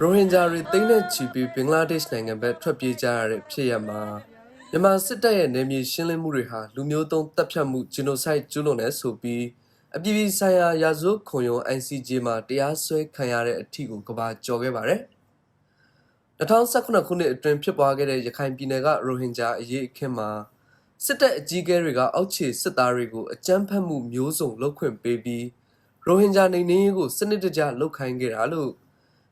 ရိုဟင်ဂျာတွေတိမ့်တဲ့ချီပြီးဘင်္ဂလားဒေ့ရှ်နိုင်ငံဘက်ထွက်ပြေးကြရတဲ့ဖြစ်ရပ်မှာမြန်မာစစ်တပ်ရဲ့နယ်မြေရှင်းလင်းမှုတွေဟာလူမျိုးတုံးတပ်ဖြတ်မှုဂျီနိုဆိုက်ကျူးလွန်တဲ့ဆိုပြီးအပြည်ပြည်ဆိုင်ရာရာဇဝတ်ခုံရုံး ICJ မှာတရားစွဲခံရတဲ့အထီကိုကဘာကြော်ခဲ့ပါတယ်။2019ခုနှစ်အတွင်းဖြစ်ပွားခဲ့တဲ့ရခိုင်ပြည်နယ်ကရိုဟင်ဂျာအရေးအခင်းမှာစစ်တပ်အကြီးအကဲတွေကအောက်ခြေစစ်သားတွေကိုအကြမ်းဖက်မှုမျိုးစုံလုပ်ခွင့်ပေးပြီး ရိုဟင်ဂျာနေနေရေးကိုစနစ်တကျလုပ်ခိုင်းခဲ့တာလို့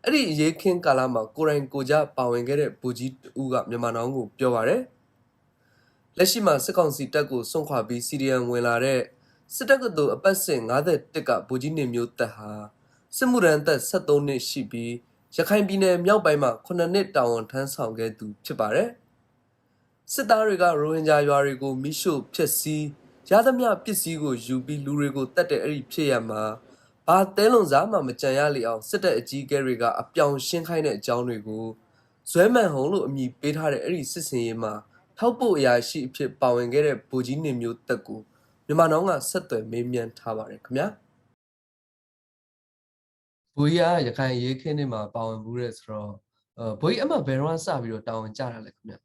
အဲ့ဒီအရေးခင်းကာလမှာကိုယ်တိုင်ကိုယ်ကြပါဝင်ခဲ့တဲ့ဘူကြီးတူကမြန်မာနောင်ကိုပြောပါရယ်လက်ရှိမှာစစ်ကောင်စီတပ်ကိုစွန့်ခွာပြီးစီရီယန်ဝင်လာတဲ့စစ်တပ်ကတူအပတ်စဉ်51ကဘူကြီးနေမျိုးတပ်ဟာစစ်မှုရန်တပ်73နှစ်ရှိပြီးရခိုင်ပြည်နယ်မြောက်ပိုင်းမှာ9နှစ်တာဝန်ထမ်းဆောင်ခဲ့သူဖြစ်ပါတယ်စစ်သားတွေကရိုဟင်ဂျာရွာတွေကိုမိရှို့ဖျက်ဆီးရသမျှပစ္စည်းကိုယူပြီးလူတွေကိုတတ်တဲ့အဲ့ဒီဖြစ်ရမှာ ဘာတဲလွန်စားမှမကြံရလေအောင်စစ်တပ်အကြီးအကဲတွေကအပြောင်ရှင်းခိုင်းတဲ့အကြောင်းတွေကိုဇွဲမှန်ဟုံလို့အမည်ပေးထားတဲ့အဲ့ဒီစစ်စင်ရေးမှာထောက်ပို့အရာရှိအဖြစ်ပါဝင်ခဲ့တဲ့ဗိုလ်ကြီးနေမျိုးတက်ကိုမြန်မာနောင်ကဆက်သွယ်မေးမြန်းထားပါတယ်ခင်ဗျာဘိုးကြီးကရခိုင်ရေးခင်းနေမှာပါဝင်ဘူးတဲ့ဆိုတော့အဲဘိုးကြီးအမှဘယ်တော့စပြီးတော့တာဝန်ကြတာလဲခင်ဗျာ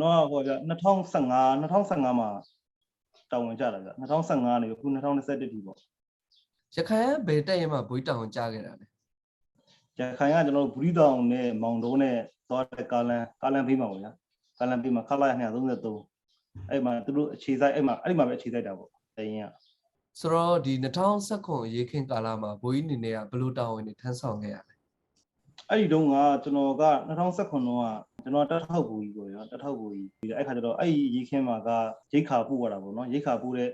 တော့ဟိုဗျ2015 2015မှာတာဝန်ကျလာဗျ2015နေခု2021တိပေါ့ ရခိုင်ကဘယ်တက်ရင်မှဘိုးကြီးတာဝန်ကြခဲ့တာလဲရခိုင်ကကျွန်တော်တို့ဘူးရီတောင်နဲ့မောင်တုံးနဲ့သွားတဲ့ကားလန်ကားလန်ဖေးမှာပေါ့ဗျာကားလန်ဖေးမှာခလာရ233အဲ့မှာသူတို့အခြေစိုက်အဲ့မှာအဲ့ဒီမှာပဲအခြေစိုက်တာပေါ့တရင်ကဆိုတော့ဒီ2019ရေးခင်းကာလမှာဘိုးကြီးအနေနဲ့ကဘယ်လိုတာဝန်တွေထမ်းဆောင်ခဲ့ရလဲအဲ့ဒီတုန်းကကျွန်တော်က2019တုန်းကကျွန်တော်တက်ထောက်ဘူးကြီးပေါ့ဗျာတက်ထောက်ဘူးကြီးပြီးတော့အဲ့ခါကျတော့အဲ့ဒီရေခင်းမှာကရိတ်ခါပို့ရတာပေါ့နော်ရိတ်ခါပို့တဲ့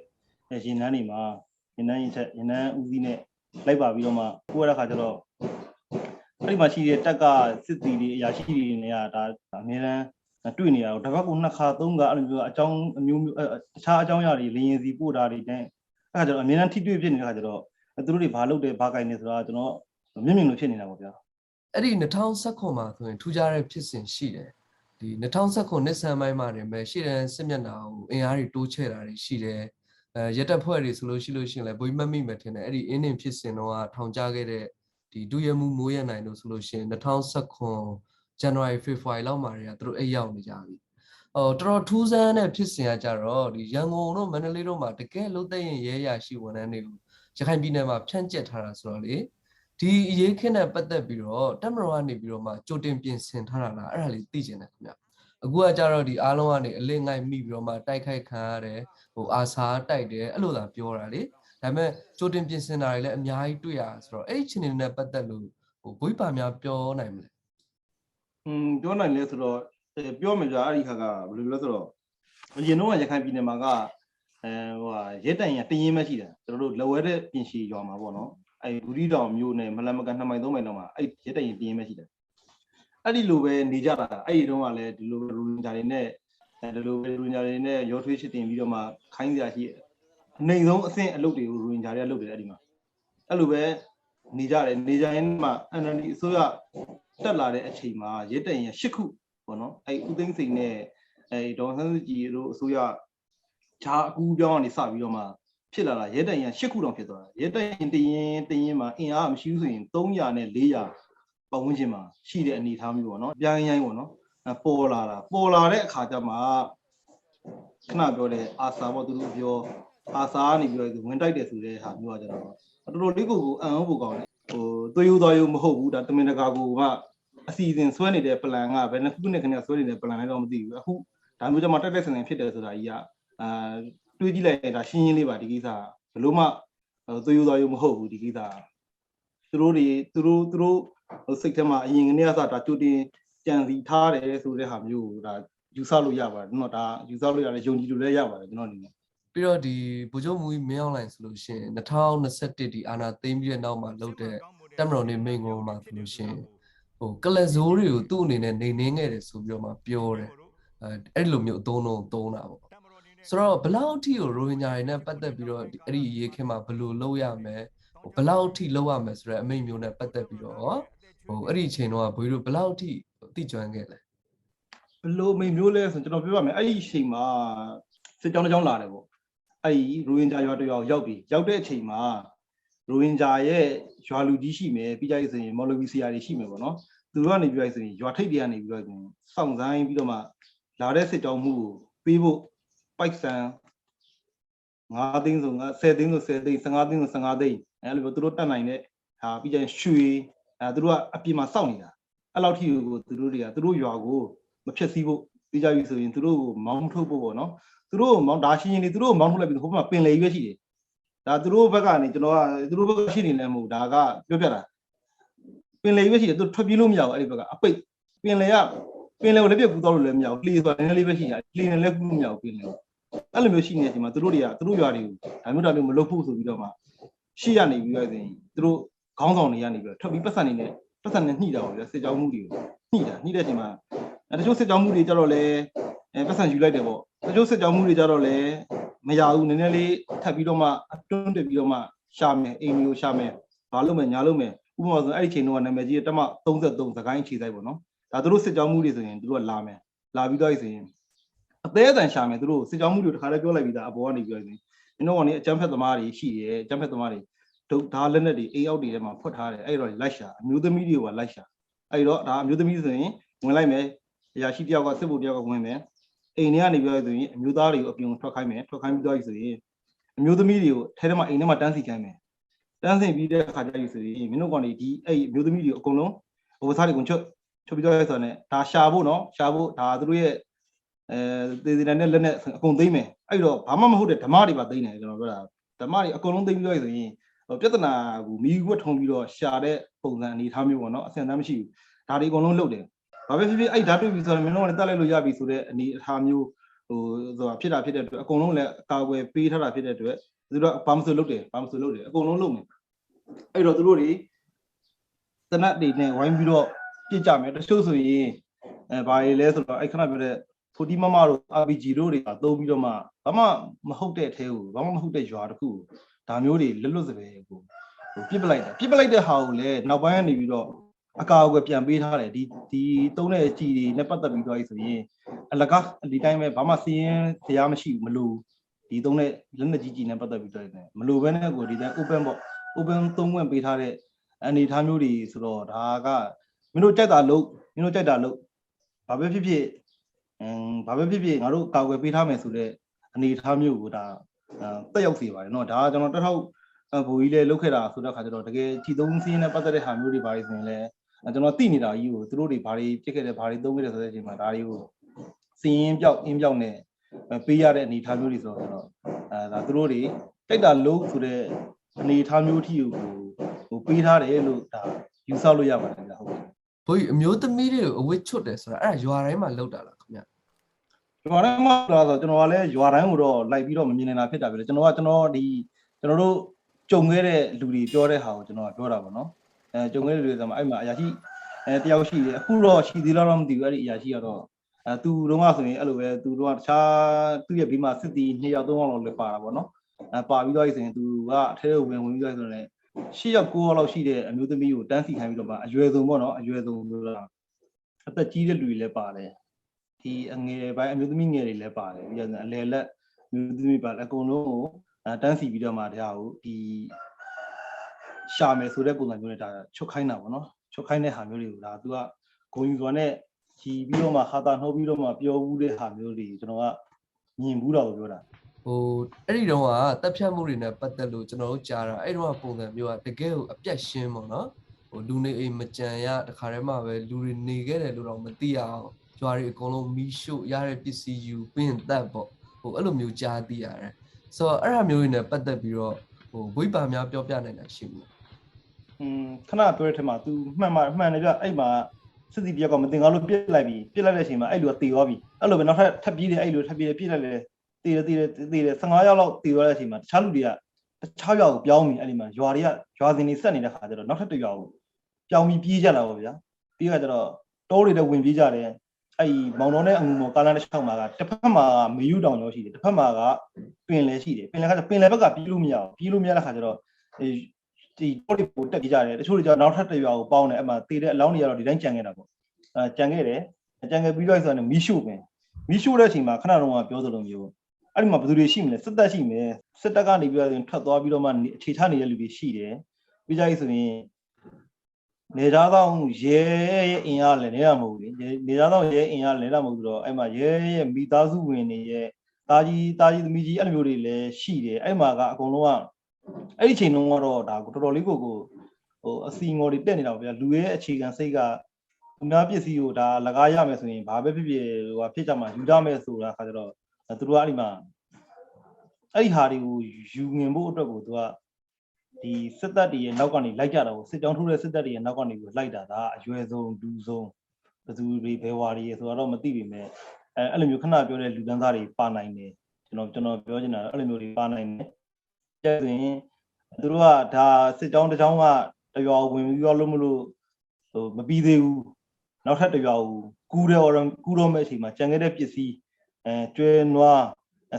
ရင်နှန်းတွေမှာ ရင်နှန်းရင်ထက်ရင်နှန်းဦးစီးနဲ့လိုက်ပါပြီးတော့မှပို့ရတဲ့ခါကျတော့အဲ့ဒီမှာရှိတဲ့တက်ကစစ်တီတွေအရာရှိတွေနေရဒါအများတန်းတွေ့နေရတော့တစ်ပတ်ကိုနှစ်ခါသုံးခါအဲ့လိုမျိုးအကြောင်းအမျိုးမျိုးတခြားအကြောင်းအရာတွေလင်းရင်စီပို့တာတွေနဲ့အဲ့ခါကျတော့အများတန်းထိတွေ့ဖြစ်နေတဲ့ခါကျတော့သူတို့တွေဘာလုပ်တယ်ဘာကြိုင်နေဆိုတာကျွန်တော်မြင့်မြင့်လို့ဖြစ်နေတာပေါ့ဗျာအဲ့ဒီ2019မှာဆိုရင်ထူးခြားတဲ့ဖြစ်စဉ်ရှိတယ်ဒီ2019နှစ်ဆန်းပိုင်းမှာနေမဲ့ရှေ့တန်းစစ်မျက်နှာကိုအင်အားတွေတိုးချဲ့တာတွေရှိတယ် အဲရက်တပ်ဖွဲ့တွေဆိုလို့ရှိလို့ရှိရင်လည်းဘိုးမတ်မိမယ်ထင်တယ်အဲ့ဒီအင်းင်းဖြစ်စဉ်တော့ထောင်ချခဲ့တဲ့ဒီဒုရမှုမိုးရနိုင်လို့ဆိုလို့ရှိရင်2019 January February လောက်မှာတွေကသူတို့အဲ့ရောက်နေကြပြီဟိုတော်တော်ထူးဆန်းတဲ့ဖြစ်စဉ်ကကြတော့ဒီရန်ကုန်တို့မန္တလေးတို့မှာတကယ်လို့တဲ့ရင်ရဲရရှိဝန်ထမ်းတွေကိုရခိုင်ပြည်နယ်မှာဖြန့်ကျက်ထားတာဆိုတော့လေဒီအရေးခင်းနဲ့ပတ်သက်ပြီးတော့တက်မတော်ကနေပြီးတော့မှကြိုတင်ပြင်ဆင်ထားတာလားအဲ့ဒါလေးသိကျင်တယ်ခင်ဗျ အခုကကြတော့ဒီအားလုံးကနေအလစ်ငိုက်မိပြီးတော့မှတိုက်ခိုက်ခံရတယ်ဟိုအာစာတိုက်တယ်အဲ့လိုသာပြောတာလေဒါပေမဲ့ကြိုတင်ပြင်ဆင်တာတွေလည်းအများကြီးတွေ့ရဆိုတော့အဲ့ဒီချင်းတွေနဲ့ပတ်သက်လို့ဟိုဘိုးပါများပြောနိုင်မလဲอืมပြောနိုင်လဲဆိုတော့အဲပြောမယ်ကြာအဲ့ဒီခါကဘယ်လိုလဲဆိုတော့အရင်တော့ရခိုင်ပြည်နယ်မှာကအဲဟိုဟာရဲတိုင်ရတရင်ပဲရှိတယ်ကျွန်တော်တို့လက်ဝဲတဲ့ပြင်ရှည်ရွာမှာပေါ့နော်အဲဘူးရီတောင်မျိုးနဲ့မလန်မကန်2မိုင်3မိုင်လောက်မှာအဲ့ရဲတိုင်ရတရင်ပဲရှိတယ် အဲ့ဒီလိုပဲနေကြတာအဲ့ဒီတုန်းကလည်းဒီလိုရူရင်ဂျာတွေနဲ့အဲဒီလိုရူရင်ဂျာတွေနဲ့ရောထွေးချစ်တင်ပြီးတော့မှခိုင်းစရာရှိအနေဆုံးအဆင့်အလုပ်တွေကိုရူရင်ဂျာတွေကလုပ်တယ်အဲ့ဒီမှာအဲ့လိုပဲနေကြတယ်နေကြရင်မှ NLD အစိုးရတက်လာတဲ့အချိန်မှာရဲတိုင်ရ၈ခုပေါ့နော်အဲဥသိမ်းစိန်နဲ့အဲဒေါ်ဆန်းစုကြည်တို့အစိုးရခြားအကူပြောင်းကနေစပြီးတော့မှဖြစ်လာတာရဲတိုင်ရ၈ခုတောင်ဖြစ်သွားတယ်ရဲတိုင်တရင်တရင်မှာအင်အားမရှိဘူးဆိုရင်300နဲ့400 ပတ်ဝန်းကျင်မှာရှိတဲ့အနေအထားမျိုးပေါ့နော်ပြိုင်းရိုင်းပေါ့နော်အဲပေါ်လာတာပေါ်လာတဲ့အခါကျမှခဏပြောတဲ့အာစာပေါ့သူတို့ပြောအာစာကနေပြီးတော့ဝင်တိုက်တယ်ဆိုတဲ့ဟာမျိုးကကျတော့တော်တော်လေးကိုကိုအံ့ဩဖို့ကောင်းတယ်ဟိုသွေးရိုးသွားရိုးမဟုတ်ဘူးဒါတမင်တကာကိုကအစီအစဉ်ဆွဲနေတဲ့ plan ကဘယ်နှစ်ခုနဲ့ခဏဆွဲနေတဲ့ plan လဲတော့မသိဘူးအခုဒါမျိုးကြမှာတက်တက်ဆန်ဆန်ဖြစ်တယ်ဆိုတာကြီးကအာတွေးကြည့်လိုက်ရင်ဒါရှင်းရှင်းလေးပါဒီကိစ္စဘယ်လို့မှသွေးရိုးသွားရိုးမဟုတ်ဘူးဒီကိစ္စသူတို့တွေသူတို့သူတို့ စိတ်ထဲမှာအရင်ကနေ့ကစဒါကြိုတင်ကြံစီထားတယ်ဆိုတဲ့ဟာမျိုးကိုဒါယူဆလို့ရပါတယ်ကျွန်တော်ဒါယူဆလို့ရတယ်ယုံကြည်လို့လည်းရပါတယ်ကျွန်တော်အနေနဲ့ပြီးတော့ဒီဗိုလ်ချုပ်မူကြီးမင်းအောင်လှိုင်ဆိုလို့ရှိရင်2021ဒီအာနာသိမ်းပြီးတဲ့နောက်မှာလုပ်တဲ့တက်မတော်နေမိန်ကုန်းမှာဆိုလို့ရှိရင်ဟိုကလဇိုးတွေကိုသူ့အနေနဲ့နေနှင်းခဲ့တယ်ဆိုပြီးတော့မှပြောတယ်အဲအဲ့လိုမျိုးအသုံးလုံးသုံးတာပေါ့ဆိုတော့ဘယ်လောက်အထိကိုရိုဟင်ဂျာတွေနဲ့ပတ်သက်ပြီးတော့အဲ့ဒီရေးခင်းမှာဘယ်လိုလုပ်ရမလဲဟိုဘယ်လောက်အထိလုပ်ရမလဲဆိုတော့အမိန့်မျိုးနဲ့ပတ်သက်ပြီးတော့ ဟိုအဲ့ဒီအချိန်တော့ဘွေတို့ဘယ်လောက်အထိသိကျွမ်းခဲ့လဲဘလို့မိန်မျိုးလဲဆိုကျွန်တော်ပြောပါမယ်အဲ့ဒီအချိန်မှာစစ်ကြောင်းတစ်ကြောင်းလာတယ်ပေါ့အဲ့ဒီရိုဟင်ဂျာရွာတစ်ရွာကိုရောက်ပြီရောက်တဲ့အချိန်မှာရိုဝင်ဂျာရဲ့ရွာလူကြီးရှိမယ်ပြီးကြရဆိုရင်မော်လဝီစီယာတွေရှိမယ်ပေါ့နော်သူတို့ကနေပြီးတော့ဆိုရင်ရွာထိပ်တွေကနေပြီးတော့ဆိုရင်စောင့်ဆိုင်ပြီးတော့မှလာတဲ့စစ်ကြောင်းမှုကိုပေးဖို့ပိုက်ဆန်9သိန်းဆို9 10သိန်းဆို10သိန်း15သိန်းဆို15သိန်းအဲလိုမျိုးသူတို့တတ်နိုင်တဲ့ဟာပြီးကြရင်ရွှေ အဲသူတို့ကအပြင်မှာစောင့်နေတာအဲ့လောက်ထိကိုသူတို့တွေကသူတို့ရွာကိုမဖြတ်စည်းဖို့ပြီးကြပြီဆိုရင်သူတို့ကိုမောင်းထုတ်ဖို့ပေါ့နော်သူတို့မောင်းဒါရှိရင်နေသူတို့မောင်းထုတ်လိုက်ပြီးဟိုဘက်မှာပင်လယ်ရွက်ရှိတယ်ဒါသူတို့ဘက်ကနေကျွန်တော်ကသူတို့ဘက်ကရှိနေလည်းမဟုတ်ဒါကပြောပြတာပင်လယ်ရွေးရှိတယ်သူထွက်ပြေးလို့မရဘူးအဲ့ဒီဘက်ကအပိတ်ပင်လယ်ကပင်လယ်ကိုလည်းပြက်ကူတော့လို့လည်းမရဘူးလှေဆိုတာနည်းနည်းလေးပဲရှိတာလှေနဲ့လည်းကူလို့မရဘူးပင်လယ်အဲ့လိုမျိုးရှိနေတဲ့အချိန်မှာသူတို့တွေကသူတို့ရွာတွေကိုဒါမျိုးဒါမျိုးမလုပ်ဖို့ဆိုပြီးတော့မှရှိရနေပြီးတော့ဆိုရင်သူတို့ ခေါင်းဆောင်တွေကနေပြီးတော့ထွက်ပြီးပတ်စံနေနဲ့ပတ်စံနဲ့နှိတာပေါ့ဗျာစစ်ကြောင်းမှုတွေကိုနှိတာနှိတဲ့အချိန်မှာအဲတချို့စစ်ကြောင်းမှုတွေကြတော့လည်းအဲပတ်စံယူလိုက်တယ်ပေါ့တချို့စစ်ကြောင်းမှုတွေကြတော့လည်းမရဘူးနည်းနည်းလေးထပ်ပြီးတော့မှအတွန်းတက်ပြီးတော့မှရှာမယ်အိမ်မျိုးရှာမယ်ဘာလို့မယ်ညာလို့မယ်ဥပမာဆိုအဲ့ဒီချိန်တော့နာမည်ကြီးတက်မ33စကိုင်းခြေဆိုင်ပေါ့နော်ဒါသူတို့စစ်ကြောင်းမှုတွေဆိုရင်သူတို့ကလာမယ်လာပြီးတော့ဆိုရင်အသေးအတန်ရှာမယ်သူတို့စစ်ကြောင်းမှုတွေတခါတည်းပြောလိုက်ပြီးသားအပေါ်ကနေပြောဆိုရင်ကျွန်တော်ကနေအကြမ်းဖက်သမားတွေရှိတယ်အကြမ်းဖက်သမားတွေ ဒုဒါလက်နက်တွေအိမ်အောက်တွေထဲမှာဖွက်ထားတယ်အဲ့တော့လိုက်ရှာအမျိုးသမီးတွေကလိုက်ရှာအဲ့တော့ဒါအမျိုးသမီးဆိုရင်ဝင်လိုက်မယ်အရာရှိတယောက်ကစစ်ဗိုလ်တယောက်ကဝင်မယ်အိမ်ထဲကနေပြောရဆိုရင်အမျိုးသားတွေကိုအပြုံထွက်ခိုင်းမယ်ထွက်ခိုင်းပြီးတော့ဆိုရင်အမျိုးသမီးတွေကိုထဲထဲမှာအိမ်ထဲမှာတန်းစီခိုင်းမယ်တန်းစီပြီးတဲ့အခါကျရင်ဆိုရင်မင်းတို့ကောင်တွေဒီအဲ့အမျိုးသမီးတွေအကုန်လုံးဟိုစားတွေကိုချွတ်ချွတ်ပြီးတော့ဆိုတော့ ਨੇ ဒါရှာဖို့နော်ရှာဖို့ဒါသူတို့ရဲ့အဲသေသေးနဲ့လက်နဲ့အကုန်သိမ့်မယ်အဲ့တော့ဘာမှမဟုတ်တဲ့ဓမ္မတွေပါသိမ့်တယ်ကျွန်တော်ပြောတာဓမ္မတွေအကုန်လုံးသိမ့်ပြီးတော့ဆိုရင်ဟို ပြဿနာကိုမိဝတ်ထုံပြီးတော့ရှာတဲ့ပုံစံအနေထားမျိုးပေါ့နော်အဆင်အတန်းမရှိဘူးဒါတွေအကုန်လုံးလုပ်တယ်ဘာပဲဖြစ်ဖြစ်အဲ့ဓာတ်တွေ့ပြီဆိုတော့မင်းတို့ကလည်းတက်လိုက်လို့ရပြီဆိုတဲ့အနေအထားမျိုးဟိုဆိုတာဖြစ်တာဖြစ်တဲ့အတွက်အကုန်လုံးလည်းအကာအကွယ်ပေးထားတာဖြစ်တဲ့အတွက်သူတို့ကဘာမှမဆိုလုပ်တယ်ဘာမှမဆိုလုပ်တယ်အကုန်လုံးလုပ်မယ်အဲ့တော့သူတို့တွေတနတ်တွေနဲ့ဝိုင်းပြီးတော့ပြစ်ကြမယ်တချို့ဆိုရင်အဲဘာတွေလဲဆိုတော့အဲ့ခဏပြောတဲ့ဖိုတီမမတို့ RPG တို့တွေကသုံးပြီးတော့မှဘာမှမဟုတ်တဲ့အထဲကိုဘာမှမဟုတ်တဲ့ရွာတစ်ခုကို ဒါမျိုးတွေလွတ်လွတ်စပယ်ကိုဟိုပြစ်ပလိုက်တယ်ပြစ်ပလိုက်တဲ့ဟာကိုလည်းနောက်ပိုင်းကနေပြီးတော့အကာအကွယ်ပြန်ပေးထားတယ်ဒီဒီသုံးတဲ့ကြည်တွေနဲ့ပတ်သက်ပြီးတော့ဆိုရင်အလကားဒီတိုင်းပဲဘာမှစီးရင်တရားမရှိဘူးမလို့ဒီသုံးတဲ့လက်နက်ကြီးကြီးနဲ့ပတ်သက်ပြီးတော့မလို့ပဲနဲ့ကိုဒီတိုင်း open ပေါ့ open သုံးခွင့်ပေးထားတဲ့အနေအထားမျိုးတွေဆိုတော့ဒါကမင်းတို့ကြိုက်တာလို့မင်းတို့ကြိုက်တာလို့ဘာပဲဖြစ်ဖြစ်အင်းဘာပဲဖြစ်ဖြစ်ငါတို့အကာအကွယ်ပေးထားမယ်ဆိုတဲ့အနေအထားမျိုးကိုဒါ တက်ရောက်စေပါတယ်เนาะဒါကကျွန်တော်တစ်ထောက်ဘူကြီးလေးလုတ်ခဲ့တာဆိုတော့ခါကျတော့တကယ်ခြေသုံးစင်းနဲ့ပတ်သက်တဲ့ဟာမျိုးတွေပါလိမ့်ဆိုရင်လည်း အဲကျွန်တော်သိနေတာကြီးကိုသူတို့တွေဘာတွေပြစ်ခဲ့တယ်ဘာတွေသုံးခဲ့တယ်ဆိုတဲ့အချိန်မှာဒါတွေကိုစီရင်ပြောက်အင်းပြောက်နဲ့ပေးရတဲ့အနေအထားမျိုးတွေဆိုတော့အဲဒါသူတို့တွေတိုက်တာလို့ဆိုတဲ့အနေအထားမျိုးထိကိုဟိုပေးထားတယ်လို့ဒါယူဆလို့ရပါတယ်ဗျာဟုတ်ကဲ့ ဘိုးကြီးအမျိုးသမီးတွေကိုအဝတ်ချွတ်တယ်ဆိုတာအဲ့ဒါရွာတိုင်းမှာလောက်တာလားခင်ဗျ ရွာတိုင်းမှာလာဆိုကျွန်တော်ကလည်းရွာတိုင်းကိုတော့လိုက်ပြီးတော့မမြင်နေတာဖြစ်တာပဲလေကျွန်တော်ကကျွန်တော်ဒီကျွန်တော်တို့ကြုံခဲ့တဲ့လူတွေပြောတဲ့ဟာကိုကျွန်တော်ကပြောတာပေါ့နော်အဲကြုံခဲ့တဲ့လူတွေဆိုမှအဲ့မှာအရာရှိအဲတယောက်ရှိတယ်အခုတော့ရှိသေးလားတော့မသိဘူးအဲ့ဒီအရာရှိကတော့အဲသူတို့ကဆိုရင်အဲ့လိုပဲသူတို့ကတခြားသူ့ရဲ့ဘေးမှာစစ်တီ2ယောက်3ယောက်လောက်လည်းပါတာပေါ့နော်အဲပါပြီးတော့ဆိုရင်သူကအထဲဝင်ဝင်ပြီးတော့ဆိုရင်6ယောက်9ယောက်လောက်ရှိတဲ့အမျိုးသမီးကိုတန်းစီခိုင်းပြီးတော့မှအရွယ်ဆုံးပေါ့နော်အရွယ်ဆုံးလို့လားအသက်ကြီးတဲ့လူတွေလည်းပါတယ် ဒီအငယ်ပိုင်းအမျိုးသမီးငယ်တွေလည်းပါတယ်ပြီးတော့အလယ်လက်အမျိုးသမီးပါအကုန်လုံးကိုတန်းစီပြီးတော့မှတရားကိုဒီရှာမယ်ဆိုတဲ့ပုံစံမျိုးနဲ့ဒါချုပ်ခိုင်းတာပေါ့နော်ချုပ်ခိုင်းတဲ့ဟာမျိုးတွေကိုဒါသူကဂုံယူစွာနဲ့ချီပြီးတော့မှဟာတာနှုတ်ပြီးတော့မှပြောဘူးတဲ့ဟာမျိုးတွေကျွန်တော်ကမြင်ဘူးတော့ပြောတာဟိုအဲ့ဒီတော့ကတက်ဖြတ်မှုတွေနဲ့ပတ်သက်လို့ကျွန်တော်တို့ကြားတာအဲ့တော့ကပုံစံမျိုးကတကယ်ကိုအပြတ်ရှင်းပေါ့နော်ဟိုလူနေအိမ်မကြံရတခါတည်းမှပဲလူတွေနေခဲ့တယ်လို့တော့မသိရအောင် ကြွားတွေအကုန်လုံးမီးရှို့ရတဲ့ပစ္စည်းယူပင်းတက်ပေါ့ဟိုအဲ့လိုမျိုးကြားသိရတယ်ဆိုတော့အဲ့ဒါမျိုးတွေနဲ့ပတ်သက်ပြီးတော့ဟိုဘိပါများပြောပြနိုင်တာရှိဘူး อืมခဏပြောတဲ့ထက်မှာ तू မှန်မှမှန်တယ်ပြအဲ့မှာစစ်စီတယောက်ကမတင်ကားလို့ပြစ်လိုက်ပြီပြစ်လိုက်တဲ့အချိန်မှာအဲ့လူကတေသွားပြီအဲ့လိုပဲနောက်ထပ်ထပ်ပြေးတယ်အဲ့လူထပ်ပြေးတယ်ပြစ်လိုက်တယ်တေတယ်တေတယ်တေတယ်15ရောက်လောက်တေသွားတဲ့အချိန်မှာတခြားလူတွေကတခြားရွာကိုပြောင်းပြီအဲ့ဒီမှာရွာတွေကရွာစင်တွေဆက်နေတဲ့ခါကျတော့နောက်ထပ်တစ်ရွာကိုပြောင်းပြီးပြေးကြတာပေါ့ဗျာပြီးတော့ကျတော့တိုးတွေလည်းဝင်ပြေးကြတယ် အဲ့မောင်တော်နဲ့အငူမော်ကားလမ်းတစ်ချောင်းမှာကတစ်ဖက်မှာမယူတောင်ရောရှိတယ်တစ်ဖက်မှာကပင်လယ်ရှိတယ်ပင်လယ်ကပင်လယ်ဘက်ကပြေးလို့မရဘူးပြေးလို့မရတဲ့ခါကျတော့ဒီဒီပေါ်လေးကိုတက်ကြတယ်တချို့တွေကျတော့နောက်ထပ်တစ်ရွာကိုပေါင်းတယ်အဲ့မှာတည်တဲ့အလောင်းတွေကတော့ဒီတိုင်းကြံခဲ့တာပေါ့အဲကြံခဲ့တယ်ကြံခဲ့ပြီးတော့ဆိုတော့မီးရှို့ပင်မီးရှို့တဲ့အချိန်မှာခဏတော့ကပြောသလိုမျိုးအဲ့ဒီမှာဘယ်သူတွေရှိမလဲစစ်တပ်ရှိမယ်စစ်တပ်ကနေပြီးတော့ထွက်သွားပြီးတော့မှနေအခြေချနေတဲ့လူတွေရှိတယ်ပြီးကြပြီဆိုရင် နေသားတော့ရဲရဲ့အင်အားလည်းနေတာမဟုတ်ဘူးလေနေသားတော့ရဲအင်အားလည်းနေတာမဟုတ်ဘူးတော့အဲ့မှာရဲရဲ့မိသားစုဝင်တွေရဲ့တာကြီးတာကြီးသမီးကြီးအဲ့လိုမျိုးတွေလည်းရှိတယ်အဲ့မှာကအကုန်လုံးကအဲ့ဒီချိန်တုန်းကတော့ဒါကိုတော်တော်လေးကိုကိုဟိုအစီငေါ်တွေတက်နေတာပေါ့ဗျာလူရဲ့အခြေခံစိတ်ကအများပစ္စည်းကိုဒါလကားရမယ်ဆိုရင်ဘာပဲဖြစ်ဖြစ်ဟိုဟာဖြစ်ကြမှာယူကြမယ်ဆိုတာခါကျတော့သူတို့ကအဲ့ဒီမှာအဲ့ဒီဟာတွေကိုယူငင်ဖို့အတွက်ကိုသူက ဒီစစ်တပ်တွေရဲ့နောက်ကနေလိုက်ကြတာကိုစစ်ကြောင်းထိုးတဲ့စစ်တပ်တွေရဲ့နောက်ကနေကိုလိုက်တာဒါအရွယ်ဆုံးဒူဆုံးဘယ်သူတွေဘယ်ဝါတွေဆိုတော့မသိပေမဲ့အဲအဲ့လိုမျိုးခဏပြောတဲ့လူတန်းသားတွေပါနိုင်တယ်ကျွန်တော်ကျွန်တော်ပြောချင်တာအဲ့လိုမျိုးတွေပါနိုင်တယ်ကျဆိုရင်သူတို့ကဒါစစ်ကြောင်းတစ်ကြောင်းကတရွာဝင်ပြီးတော့လို့မလို့ဟိုမပြီးသေးဘူးနောက်ထပ်တစ်ရွာကိုကူးတော့ကူးတော့မဲ့အချိန်မှာကြံခဲ့တဲ့ပစ္စည်းအဲကျွဲနွား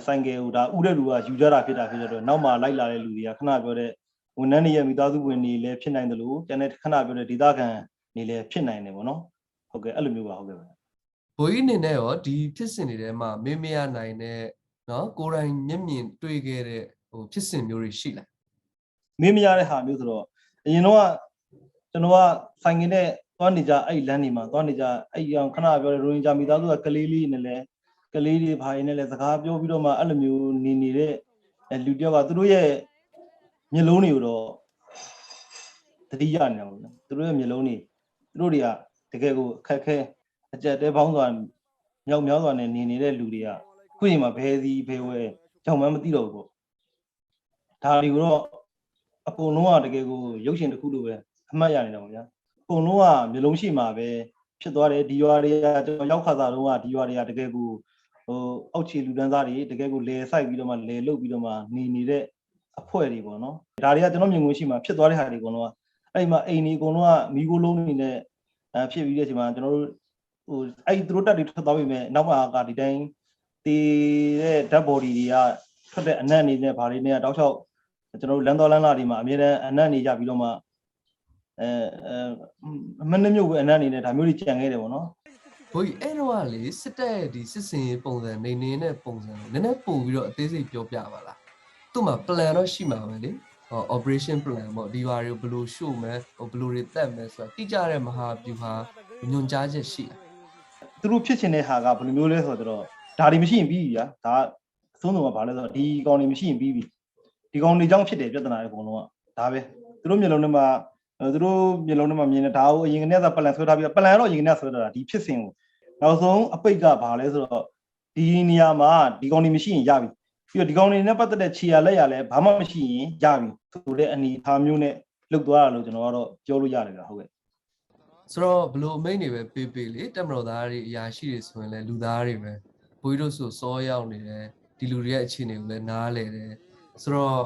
ဆိုင်ကယ်ဟိုဒါဥတဲ့လူကယူကြတာဖြစ်တာဖြစ်တဲ့တော့နောက်မှလိုက်လာတဲ့လူတွေကခဏပြောတဲ့ ဝန်ထမ်းတွေရဲ့မိသားစုဝင်တွေလည်းဖြစ်နိုင်တယ်လို့ကျန်တဲ့ခဏပြောတဲ့ဒေသခံတွေလည်းဖြစ်နိုင်တယ်ပေါ့နော်ဟုတ်ကဲ့အဲ့လိုမျိုးပါဟုတ်ကဲ့ပါဘိုးကြီးအနေနဲ့ရောဒီဖြစ်စဉ်တွေထဲမှာမေးမရနိုင်တဲ့နော်ကိုယ်တိုင်မျက်မြင်တွေ့ခဲ့တဲ့ဟိုဖြစ်စဉ်မျိုးတွေရှိလားမေးမရတဲ့ဟာမျိုးဆိုတော့အရင်တော့ကျွန်တော်ကဆိုင်ကင်နဲ့သွားနေကြအဲ့လမ်းတွေမှာသွားနေကြအဲ့အောင်ခဏပြောတဲ့ရိုဟင်ဂျာမိသားစုကကလေးလေးနဲ့လည်းကလေးတွေဘာရင်းနဲ့လည်းစကားပြောပြီးတော့မှအဲ့လိုမျိုးနေနေတဲ့လူတယောက်ကသူတို့ရဲ့ မျက်လုံးတွေကိုတော့တတိယနေအောင်သူတို့ရဲ့မျက်လုံးတွေသူတို့တွေကတကယ်ကိုအခက်ခဲအကြက်တဲပေါင်းစွာမြောက်များစွာနဲ့နေနေတဲ့လူတွေကခုချိန်မှာဘယ်စီဘယ်ဝဲကြောင်မှမသိတော့ဘူးပေါ့ဒါတွေကိုတော့အကုန်လုံးကတကယ်ကိုရုပ်ရှင်တစ်ခုလိုပဲအမှတ်ရနေတာပေါ့ဗျာအကုန်လုံးကမျိုးလုံးရှိမှာပဲဖြစ်သွားတယ်ဒီရွာတွေကကျွန်တော်ရောက်ခါစားတော့ကဒီရွာတွေကတကယ်ကိုဟိုအောက်ခြေလူတန်းသားတွေတကယ်ကိုလဲဆိုင်ပြီးတော့မှလဲလုတ်ပြီးတော့မှနေနေတဲ့ အဖွဲ့တွေပေါ့နော်ဒါတွေကကျွန်တော်မြင်ငွေရှိမှာဖြစ်သွားတဲ့ဟာတွေအကုန်လုံးကအဲ့ဒီမှာအိမ်တွေအကုန်လုံးကမိโกလုံးတွေနဲ့အဲဖြစ်ပြီးတဲ့အချိန်မှာကျွန်တော်တို့ဟိုအဲ့ဒီသူတို့တက်တွေထွက်သွားပြီမဲ့နောက်မှာကဒီတိုင်းတည်တဲ့ dead body တွေကထွက်တဲ့အနက်အနေနဲ့ဘာတွေနဲ့တောက်လျှောက်ကျွန်တော်တို့လမ်းတော်လမ်းလာတွေမှာအများတန်းအနက်နေကြပြီးတော့မှအဲအဲမနှမြုပ်ပဲအနက်အနေနဲ့ဒါမျိုးတွေကြံခဲ့တယ်ပေါ့နော်ဘိုးကြီးအဲ့တော့ကလေစစ်တပ်ရဲ့ဒီစစ်စင်ရေးပုံစံနေနေနဲ့ပုံစံကိုနည်းနည်းပို့ပြီးတော့အသေးစိတ်ပြောပြပါလား သူ့မှာ plan တော့ရှိမှာပဲလေဟော operation plan ပေါ့ဒီဟာတွေကိုဘယ်လို show မယ်ဟိုဘယ်လိုတွေတက်မယ်ဆိုတာတိကျတဲ့မဟာဗျူဟာညွန်ကြားချက်ရှိလားသူတို့ဖြစ်ချင်တဲ့ဟာကဘယ်လိုမျိုးလဲဆိုတော့ဒါတွေမရှိရင်ပြီးပြီဗျာဒါအဆုံးစုံကဘာလဲဆိုတော့ဒီကောင်တွေမရှိရင်ပြီးပြီဒီကောင်တွေကြောင့်ဖြစ်တယ်ပြဿနာတွေအကုန်လုံးကဒါပဲသူတို့မျိုးလုံးထဲမှာသူတို့မျိုးလုံးထဲမှာမြင်တဲ့ဒါကိုအရင်ကနေကပလန်ဆွဲထားပြီးပလန်တော့အရင်ကနေဆွဲထားတာဒီဖြစ်စဉ်ကိုနောက်ဆုံးအပိတ်ကဘာလဲဆိုတော့ဒီနေရာမှာဒီကောင်တွေမရှိရင်ရပြီ ပြီးတော့ဒီကောင်တွေနဲ့ပတ်သက်တဲ့ခြေရလက်ရလဲဘာမှမရှိရင်ရပြီဆိုတဲ့အနေအထားမျိုးနဲ့လုတ်သွားတာလို့ကျွန်တော်ကတော့ပြောလို့ရတယ်ဗျဟုတ်ကဲ့ဆိုတော့ဘယ်လိုအမိန့်တွေပဲပေးပေးလေတက်မတော်သားတွေအရာရှိတွေဆိုရင်လည်းလူသားတွေပဲဘိုးကြီးတို့ဆိုစောရောက်နေတယ်ဒီလူတွေရဲ့အခြေအနေကိုလည်းနားလဲတယ်ဆိုတော့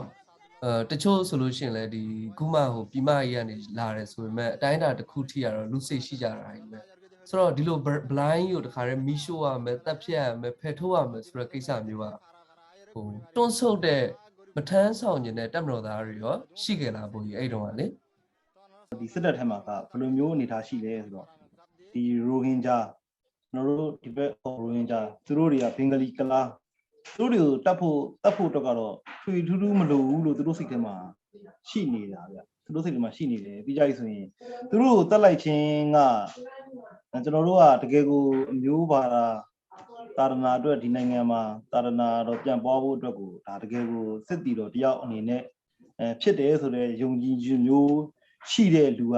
အဲတချို့ဆိုလို့ရှိရင်လည်းဒီခုမှဟိုပြမကြီးကနေလာတယ်ဆိုပေမဲ့အတိုင်းအတာတစ်ခုထိကတော့လူစိတ်ရှိကြတာကြီးပဲဆိုတော့ဒီလို blind ကိုတခါတည်းမီးရှို့ရမယ်တက်ဖြတ်ရမယ်ဖယ်ထုတ်ရမယ်ဆိုတဲ့ကိစ္စမျိုးက ဟိုတွန်းဆုတ်တဲ့မထမ်းဆောင်ခြင်းတဲ့တက်မတော်သားတွေရောရှိကြလားဘိုးကြီးအဲ့တုန်းကလေဒီစစ်တပ်ထဲမှာကဘယ်လိုမျိုးအနေထားရှိလဲဆိုတော့ဒီရိုဟင်ဂျာကျွန်တော်တို့ဒီဘက်ရိုဟင်ဂျာသူတို့တွေကဘင်္ဂလီကလားသူတို့တွေကိုတတ်ဖို့တတ်ဖို့တော့ကတော့ထွေထူးထူးမလိုဘူးလို့သူတို့စိတ်ထဲမှာရှိနေတာဗျသူတို့စိတ်ထဲမှာရှိနေတယ်ပြီးကြပြီဆိုရင်သူတို့ကိုတတ်လိုက်ခြင်းကကျွန်တော်တို့ကတကယ်ကိုအမျိုးဘာသာ တာရနာအတွက်ဒီနိုင်ငံမှာတာရနာတော့ပြန်ပွားဖို့အတွက်ကိုဒါတကယ်ကိုစစ်တီတော်တယောက်အနေနဲ့အဲဖြစ်တယ်ဆိုတဲ့ယုံကြည်ခြင်းမျိုးရှိတဲ့လူက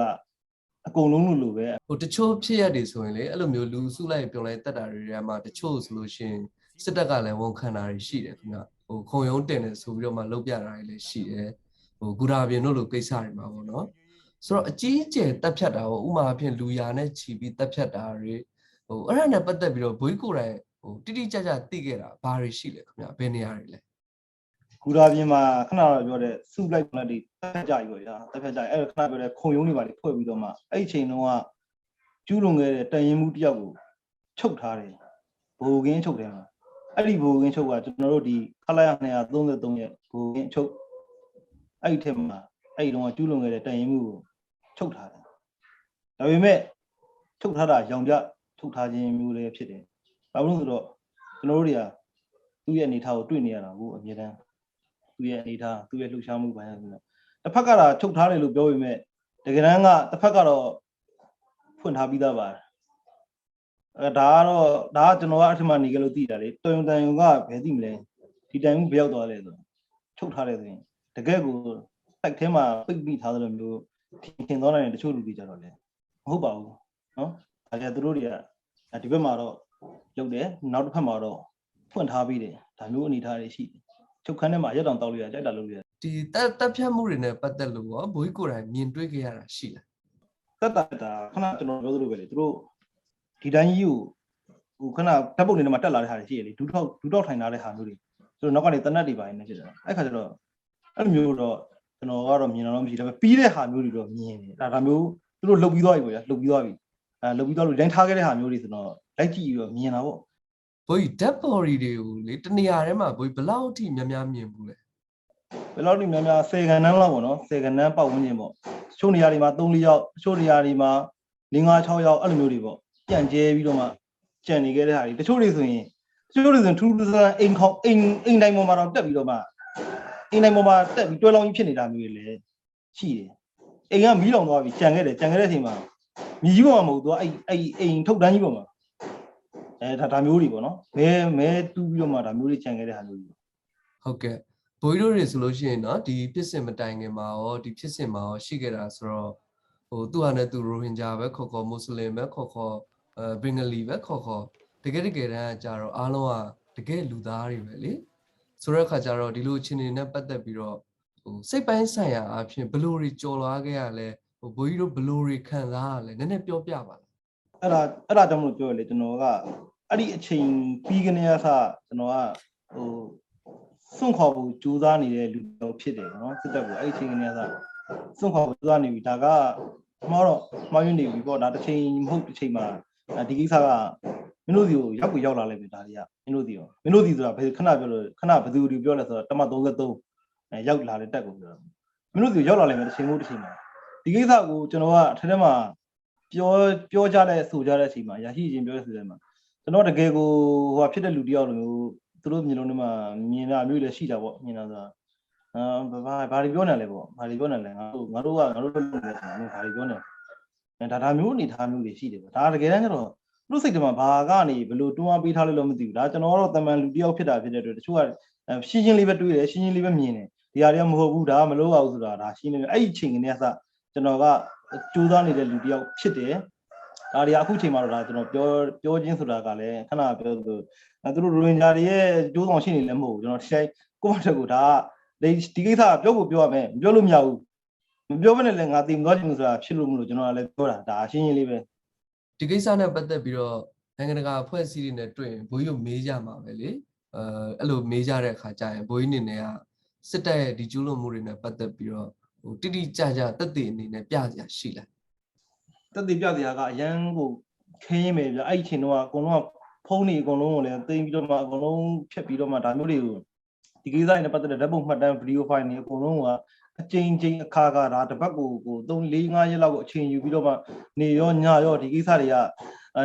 အကုန်လုံးလို့လို့ပဲဟိုတချို့ဖြစ်ရက်တွေဆိုရင်လေအဲ့လိုမျိုးလူစုလိုက်ပြုံလိုက်တက်တာတွေထဲမှာတချို့ဆိုလို့ရှိရင်စစ်တပ်ကလည်းဝန်ခံတာတွေရှိတယ်ခင်ဗျဟိုခုံရုံးတင်တယ်ဆိုပြီးတော့မှလုတ်ပြတာတွေလည်းရှိတယ်ဟိုဂူရာပြင်တို့လိုကိစ္စတွေမှာပေါ့နော်ဆိုတော့အကြီးအကျယ်တက်ဖြတ်တာပေါ့ဥမာအဖြစ်လူရာနဲ့ခြီးပြီးတက်ဖြတ်တာတွေဟိုအဲ့ဒါနဲ့ပတ်သက်ပြီးတော့ဘွေးကိုယ်တိုင် ဟိုတိတိကျကျသိခဲ့တာဘာတွေရှိလဲခင်ဗျဘယ်နေရာတွေလဲဂူရာပြင်မှာခဏတော့ပြောတဲ့စုလိုက်လက်တွေတက်ကြပြီပေါ့ဗျာတက်ဖြတ်ကြအဲ့ခဏပြောတဲ့ခုံယုံတွေပါလေဖွဲ့ပြီးတော့မှအဲ့ဒီချိန်တုန်းကကျူးလွန်ခဲ့တဲ့တန်ရင်မှုတယောက်ကိုချုပ်ထားတယ်ဘိုကင်းချုပ်တယ်မှာအဲ့ဒီဘိုကင်းချုပ်ကကျွန်တော်တို့ဒီခလာရ233ရဲ့ဘိုကင်းချုပ်အဲ့ဒီထက်မှာအဲ့ဒီတုန်းကကျူးလွန်ခဲ့တဲ့တန်ရင်မှုကိုချုပ်ထားတယ်ဒါပေမဲ့ချုပ်ထားတာရောင်ပြချုပ်ထားခြင်းမျိုးလည်းဖြစ်တယ် ဘာလို့လဲဆိုတော့ကျွန်တော်တို့တွေကသူ့ရဲ့အနေထားကိုတွေ့နေရတာကိုအမြဲတမ်းသူ့ရဲ့အနေထားသူ့ရဲ့လှုပ်ရှားမှုပိုင်းဆိုတော့တစ်ဖက်ကတော့ချုပ်ထားတယ်လို့ပြောပေမဲ့တကယ်တမ်းကတစ်ဖက်ကတော့ဖွင့်ထားပြီးသားပါအဲဒါကတော့ဒါကကျွန်တော်ကအထက်မှနေကြလို့သိတာလေတော်ရုံတန်ရုံကဘယ်သိမလဲဒီတိုင်မှုဘယ်ရောက်သွားလဲဆိုချုပ်ထားတယ်ဆိုရင်တကယ်ကိုတိုက်ထဲမှာပိတ်ပြီးထားတယ်လို့မျိုးထင်ထင်သွားနိုင်တဲ့တချို့လူတွေကြတော့လေမဟုတ်ပါဘူးနော်ဒါကြသူတို့တွေကဒီဘက်မှာတော့ လုပ်တယ်နောက်တစ်ဖက်မှာတော့ဖွင့်ထားပြီးတယ်ဒါမျိုးအနေထားတွေရှိတယ်ချုပ်ခန်းထဲမှာရက်တောင်တောက်လို့ရကြိုက်တာလုပ်လို့ရဒီတက်တက်ဖြတ်မှုတွေနဲ့ပတ်သက်လို့ရောဘိုးကြီးကိုယ်တိုင်မြင်တွေ့ခဲ့ရတာရှိလားတက်တာတာခဏကျွန်တော်ပြောသလိုပဲလေသူတို့ဒီတိုင်းကြီးကိုဟိုခဏဓာတ်ပုံတွေထဲမှာတက်လာတဲ့ဟာတွေရှိရလေဒူးထောက်ဒူးထောက်ထိုင်ထားတဲ့ဟာမျိုးတွေသူတို့နောက်ကနေတနတ်တွေပိုင်းနေဖြစ်တယ်အဲ့ခါကျတော့အဲ့လိုမျိုးတော့ကျွန်တော်ကတော့မြင်တော့မရှိဒါပေမဲ့ပြီးတဲ့ဟာမျိုးတွေတော့မြင်တယ်ဒါဒါမျိုးသူတို့လှုပ်ပြီးသွားပြီပေါ့ဗျာလှုပ်ပြီးသွားပြီအဲလှုပ်ပြီးသွားလို့တိုင်းထားခဲ့တဲ့ဟာမျိုးတွေဆိုတော့ လိုက်ကြည့်ပြီးတော့မြင်တာပေါ့ဘိုးကြီး dead body တွေကိုလေတနေရာထဲမှာဘိုးကြီးဘယ်လောက်အထိများများမြင်ဘူးလဲဘယ်လောက်ဒီများများ10ခန်းတန်းလောက်ပေါ့နော်10ခန်းတန်းပတ်ဝန်းကျင်ပေါ့ချို့နေရာတွေမှာ3 4ယောက်ချို့နေရာတွေမှာ5 6ယောက်အဲ့လိုမျိုးတွေပေါ့ကြံ့ကျဲပြီးတော့မှကြံ့နေခဲ့တဲ့ဟာတွေတချို့တွေဆိုရင်တချို့တွေဆိုရင်ထူးထူးဆန်းဆန်းအိမ်ခေါအိမ်အိမ်တိုင်းပေါ်မှာတော့တက်ပြီးတော့မှအိမ်တိုင်းပေါ်မှာတက်ပြီးတွဲလောင်းကြီးဖြစ်နေတာမျိုးတွေလည်းရှိတယ်အိမ်ကမီးလောင်သွားပြီကြံခဲ့တယ်ကြံခဲ့တဲ့အချိန်မှာမြေကြီးပေါ်မှာမဟုတ်သူကအဲ့အဲ့အိမ်ထုတ်တန်းကြီးပေါ်မှာ အဲဒါဒါမျိုးတွေပေါ့နော်မဲမဲတူးပြီးတော့မှဒါမျိုးတွေခြံခဲ့တဲ့ဟာမျိုးတွေဟုတ်ကဲ့ဘိုးတို့တွေဆိုလို့ရှိရင်နော်ဒီဖြစ်စဉ်မတိုင်ခင်မှာရောဒီဖြစ်စဉ်မှာရောရှိခဲ့တာဆိုတော့ဟိုသူ့ဟာနဲ့သူရိုဟင်ဂျာပဲခေါ်ခေါ်မွတ်စလင်ပဲခေါ်ခေါ်အဲဘင်္ဂလီပဲခေါ်ခေါ်တကယ်တကယ်တမ်းကကြတော့အားလုံးကတကယ်လူသားတွေပဲလေဆိုတော့အခါကျတော့ဒီလိုအခြေအနေနဲ့ပတ်သက်ပြီးတော့ဟိုစိတ်ပိုင်းဆိုင်ရာအဖြစ်ဘလို့တွေကြော်လွားခဲ့ရလဲဟိုဘိုးကြီးတို့ဘလို့တွေခံစားရလဲနည်းနည်းပြောပြပါလားအဲ့ဒါအဲ့ဒါကြောင့်မလို့ပြောရလေကျွန်တော်က အဲ့ဒီအချိန်ပြီးကနေရစကျွန်တော်ကဟိုစွန့်ခေါ်ဖို့ကြိုးစားနေတဲ့လူတော်ဖြစ်တယ်နော်စစ်တပ်ကအဲ့ဒီအချိန်ကနေရစစွန့်ခေါ်ဖို့ကြိုးစားနေပြီဒါကမှားတော့မှားရင်းနေပြီပေါ့ဒါတစ်ချိန်မဟုတ်တစ်ချိန်မှာဒါဒီကိစ္စကမင်းတို့စီကိုရောက်ကိုရောက်လာလိမ့်မယ်ဒါတွေကမင်းတို့စီရောမင်းတို့စီဆိုတာဘယ်ခဏပြောလို့ခဏဘယ်သူတွေပြောလဲဆိုတော့တမ33အဲရောက်လာတဲ့တက်ကိုပြောတာမင်းတို့စီကိုရောက်လာလိမ့်မယ်တစ်ချိန်မဟုတ်တစ်ချိန်မှာဒီကိစ္စကိုကျွန်တော်ကအထက်ထဲမှာပြောပြောကြတဲ့ဆိုကြတဲ့အချိန်မှာရရှိချင်းပြောတဲ့ဆိုတဲ့မှာ ကျွန်တော်တကယ်ကိုဟိုဖြစ်တဲ့လူတယောက်လိုမျိုးသူတို့မျိုးလုံးထဲမှာမြင်တာမျိုးလည်းရှိတာပေါ့မြင်တာဆိုတာအာဘာဘာတွေပြောနေလဲပေါ့ဘာတွေပြောနေလဲငါတို့ငါတို့ကငါတို့လုပ်နေတယ်ဆိုတာမျိုးဘာတွေပြောနေလဲဒါဒါမျိုးအနေထားမျိုးတွေရှိတယ်ပေါ့ဒါတကယ်တမ်းကျတော့သူတို့စိတ်ထဲမှာဘာကနေဘယ်လိုတွန်းအားပေးထားလဲလို့မသိဘူးဒါကျွန်တော်ကတော့တမန်လူတယောက်ဖြစ်တာဖြစ်တဲ့အတွက်တချို့ကရှင်းရှင်းလေးပဲတွေးတယ်ရှင်းရှင်းလေးပဲမြင်တယ်ဒီဟာတွေကမဟုတ်ဘူးဒါကမလို့အောင်ဆိုတာဒါရှင်းနေတယ်အဲ့ဒီချိန်ကနေကစကျွန်တော်ကကြိုးစားနေတဲ့လူတယောက်ဖြစ်တယ် ဒါတွေကအခုချိန်မှာတော့ဒါကျွန်တော်ပြောပြောချင်းဆိုတာကလည်းခဏပြောသလိုအဲသူတို့ရိုဟင်ဂျာတွေရဲ့ကြိုးဆောင်ရှိနေလည်းမဟုတ်ဘူးကျွန်တော်ဆိုင်ကိုမတက်ကိုဒါကဒီဒီကိစ္စကပြောဖို့ပြောရမယ်မပြောလို့မရဘူးမပြောဘဲနဲ့လည်းငါသိမသွားချင်ဘူးဆိုတာဖြစ်လို့မလို့ကျွန်တော်ကလည်းပြောတာဒါအရှင်းရှင်းလေးပဲဒီကိစ္စနဲ့ပတ်သက်ပြီးတော့နိုင်ငံတကာအဖွဲ့အစည်းတွေနဲ့တွေ့ရင်ဘိုးကြီးတို့မေးကြမှာပဲလေအဲအဲ့လိုမေးကြတဲ့အခါကျရင်ဘိုးကြီးအနေနဲ့ကစစ်တပ်ရဲ့ဒီကျူးလွန်မှုတွေနဲ့ပတ်သက်ပြီးတော့ဟိုတိတိကျကျတက်တည်အနေနဲ့ပြစရာရှိလား တက်တည်ပြစရာကအရန်ကိုခင်းရင်ပဲဗျအဲ့ဒီချိန်တော့အကုန်လုံးကဖုန်းတွေအကုန်လုံးကိုလည်းသိမ်းပြီးတော့မှအကုန်လုံးဖြတ်ပြီးတော့မှဒါမျိုးတွေကိုဒီကိစ္စတွေနဲ့ပတ်သက်တဲ့ဓာတ်ပုံမှတ်တမ်းဗီဒီယိုဖိုင်တွေအကုန်လုံးကအချိန်ချင်းအခါခါဒါတစ်ပတ်ကိုကို3 4 5ရက်လောက်ကိုအချိန်ယူပြီးတော့မှနေရောညရောဒီကိစ္စတွေက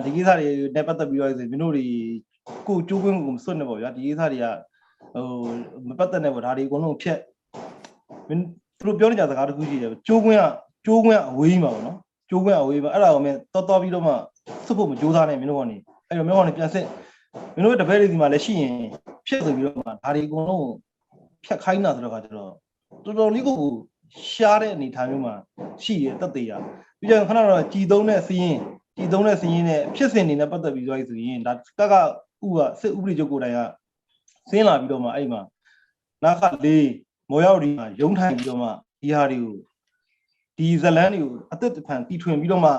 ဒီကိစ္စတွေနဲ့ပတ်သက်ပြီးတော့ဆိုမင်းတို့တွေကိုကြိုးကွင်းကိုမစွတ်နေပေါ့ဗျာဒီကိစ္စတွေကဟိုမပတ်သက်နဲ့ပေါ့ဒါတွေအကုန်လုံးဖြတ်မင်းသူတို့ပြောနေကြစကားတခုရှိတယ်ကြိုးကွင်းကကြိုးကွင်းကအဝေးမှာပေါ့နော် ကျိုးခွင့်အဝေးပါအဲ့ဒါကိုမင်းတော်တော်ပြီးတော့မှစွတ်ဖို့မကြိုးစားနဲ့မင်းတို့ကနေအဲ့တော့မင်းတို့ကနေပြန်စစ်မင်းတို့တပည့်တွေဒီမှာလည်းရှိရင်ဖြတ်ဆိုပြီးတော့မှဒါတွေအကုန်လုံးဖြတ်ခိုင်းတာဆိုတော့ကကျတော့တော်တော်လေးကိုရှားတဲ့အနေထားမျိုးမှာရှိရတက်သေးရပြီးကြခဏတော့ကြည်သုံးတဲ့စီးရင်ကြည်သုံးတဲ့စီးရင်နဲ့ဖြစ်စဉ်တွေနဲ့ပတ်သက်ပြီးသွားပြီဆိုရင်ဒါကကဥကစစ်ဥပဒေချုပ်ကိုယ်တိုင်ကဆင်းလာပြီးတော့မှအဲ့မှာနာခလေးမော်ရောက်ဒီမှာရုံးထိုင်ပြီးတော့မှဒီဟာတွေကို ဒီဇလန်းတွေကိုအသက်တဖန်တီထွင်ပြီးတော့မှ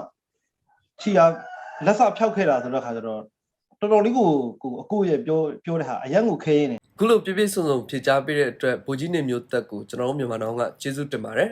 ခြေရလက်စဖျောက်ခဲ့တာဆိုတော့ခါကျတော့တော်တော်လေးကိုကိုအကိုရဲ့ပြောပြောတဲ့ဟာအရန်ကိုခဲရင်းနေခုလိုပြည့်ပြည့်စုံစုံဖြည့်ကြားပေးတဲ့အတွက်ဗိုလ်ကြီးနေမျိုးတက်ကိုကျွန်တော်တို့မြန်မာနိုင်ငံကကျေးဇူးတင်ပါတယ်